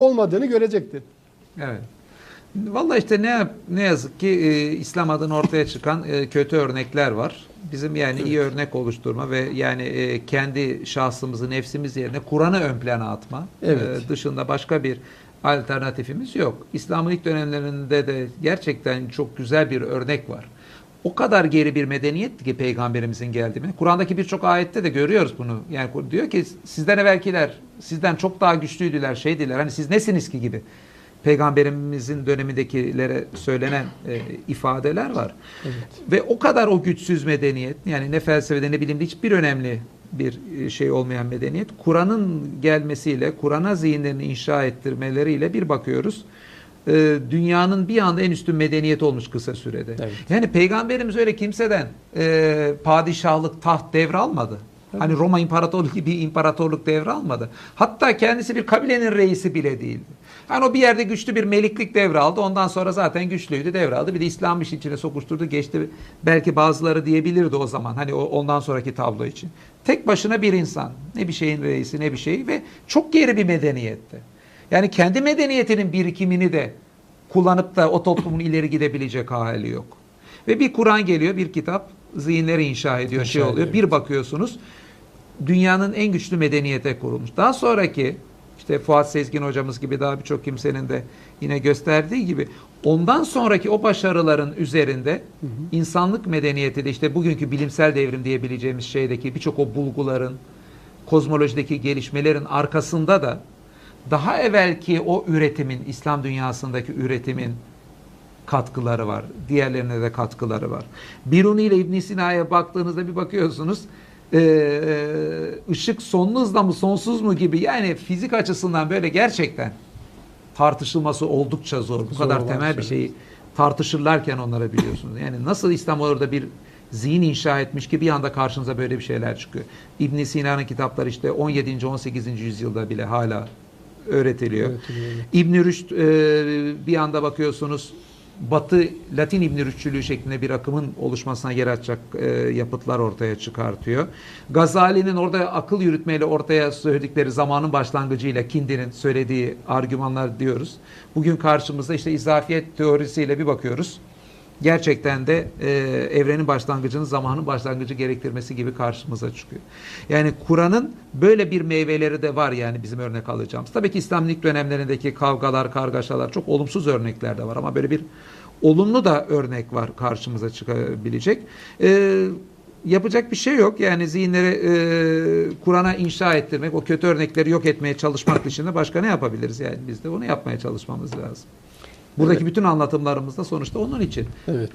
olmadığını görecekti. Evet. Vallahi işte ne ne yazık ki e, İslam adına ortaya çıkan e, kötü örnekler var. Bizim yani iyi örnek oluşturma ve yani e, kendi şahsımızı, nefsimiz yerine Kur'an'ı ön plana atma Evet. e, dışında başka bir alternatifimiz yok. İslam'ın ilk dönemlerinde de gerçekten çok güzel bir örnek var. O kadar geri bir medeniyetti ki peygamberimizin geldiğini. Kur'an'daki birçok ayette de görüyoruz bunu. Yani diyor ki sizden evvelkiler sizden çok daha güçlüydüler, şeydiler. Hani siz nesiniz ki gibi. Peygamberimizin dönemindekilere söylenen e, ifadeler var. Ve o kadar o güçsüz medeniyet yani ne felsefede ne bilimde hiçbir önemli bir e, şey olmayan medeniyet Kur'an'ın gelmesiyle Kur'an'a zihinlerini inşa ettirmeleriyle bir bakıyoruz. E, dünyanın bir anda en üstün medeniyet olmuş kısa sürede. Evet. Yani peygamberimiz öyle kimseden e, padişahlık, taht devralmadı. Hani Roma İmparatorluğu gibi imparatorluk devralmadı. Hatta kendisi bir kabilenin reisi bile değildi. Hani o bir yerde güçlü bir meliklik devraldı. Ondan sonra zaten güçlüydü devraldı. Bir de İslam işin içine sokuşturdu geçti. Belki bazıları diyebilirdi o zaman. Hani o, ondan sonraki tablo için. Tek başına bir insan. Ne bir şeyin reisi ne bir şey ve çok geri bir medeniyette. Yani kendi medeniyetinin birikimini de kullanıp da o toplumun ileri gidebilecek hali yok. Ve bir Kur'an geliyor, bir kitap zihinleri inşa ediyor, şey İnşa oluyor. ediyor. Bir bakıyorsunuz dünyanın en güçlü medeniyete kurulmuş. Daha sonraki işte Fuat Sezgin hocamız gibi daha birçok kimsenin de yine gösterdiği gibi ondan sonraki o başarıların üzerinde insanlık medeniyeti de işte bugünkü bilimsel devrim diyebileceğimiz şeydeki birçok o bulguların kozmolojideki gelişmelerin arkasında da daha evvelki o üretimin İslam dünyasındaki üretimin katkıları var. Diğerlerine de katkıları var. Biruni ile İbn Sina'ya baktığınızda bir bakıyorsunuz ışık sonlu hızda mı sonsuz mu gibi yani fizik açısından böyle gerçekten tartışılması oldukça zor. Bu Zor kadar temel bir şey. şeyi tartışırlarken onlara biliyorsunuz. Yani nasıl İslam orada bir zihin inşa etmiş ki bir anda karşınıza böyle bir şeyler çıkıyor. İbn Sina'nın kitapları işte 17. 18. yüzyılda bile hala öğretiliyor. İbn Rüşd e, bir anda bakıyorsunuz Batı Latin İbn Rüşdçülüğü şeklinde bir akımın oluşmasına yer açacak e, yapıtlar ortaya çıkartıyor. Gazali'nin orada akıl yürütmeyle ortaya söyledikleri zamanın başlangıcıyla Kindi'nin söylediği argümanlar diyoruz. Bugün karşımızda işte izafiyet teorisiyle bir bakıyoruz. Gerçekten de e, evrenin başlangıcının zamanın başlangıcı gerektirmesi gibi karşımıza çıkıyor. Yani Kur'an'ın böyle bir meyveleri de var yani bizim örnek alacağımız. Tabii ki İslam'ın dönemlerindeki kavgalar, kargaşalar çok olumsuz örnekler de var ama böyle bir olumlu da örnek var karşımıza çıkabilecek. E, yapacak bir şey yok. Yani zihinleri e, Kur'an'a inşa ettirmek, o kötü örnekleri yok etmeye çalışmak dışında başka ne yapabiliriz? Yani biz de onu yapmaya çalışmamız lazım. Buradaki bütün anlatımlarımız da sonuçta onun için. Evet.